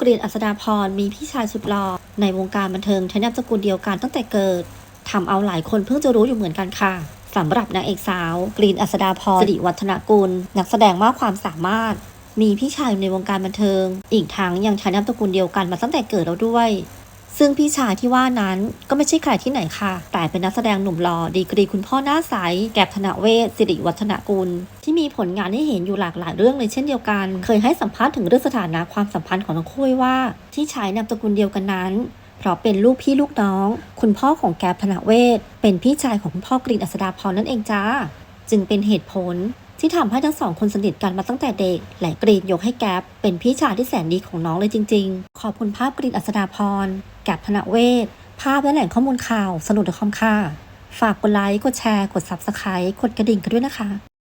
กรีนอัศดาพรมีพี่ชายสุดหล่อในวงการบันเทิงใช้นามสกุลเดียวกันตั้งแต่เกิดทำเอาหลายคนเพิ่งจะรู้อยู่เหมือนกันค่ะสำหรับนางเอกสาว กรีนอัศดาพรสิริวัฒนกุล นักแสดงมากความสามารถ มีพี่ชายอยู่ในวงการบันเทิง อีกทั้งยังใช้นามสกุลเดียวกันมาตั้งแต่เกิดแล้วด้วย ซึ่งพี่ชายที่ว่านั้นก็ไม่ใช่ใครที่ไหนค่ะ แต่เป็นนักแสดงหนุ่มหล่อดีกรีคุณพ่อหน้าใสแกบธนเวศสิริวัฒนกุล ที่มีผลงานให้เห็นอยู่หลากหลายเรื่องเลยเช่นเดียวกัน เคยให้สัมภาษณ์ถึงเรื่องสถานะความสัมพันธ์ของทั้งคู่ว่า ที่ใช้นามสกุลเดียวกันนั้นเพราะเป็นลูกพี่ลูกน้อง คุณพ่อของแกบธนเวศเป็นพี่ชายของคุณพ่อกรีนอัศดาพรนั่นเองจ้า จึงเป็นเหตุผล ที่ทำให้ทั้งสองคนสนิทกันมาตั้งแต่เด็ก และกรีนยกให้แก๊ปเป็นพี่ชายที่แสนดีของน้องเลยจริง ๆ ขอบคุณภาพกรีนอัศดาพรแก๊ปธนเวศภาพและแหล่งข้อมูลข่าวสนุกดคอมค่ะ ฝากกดไลค์ กดแชร์ กด Subscribe กดกระดิ่งกันด้วยนะคะ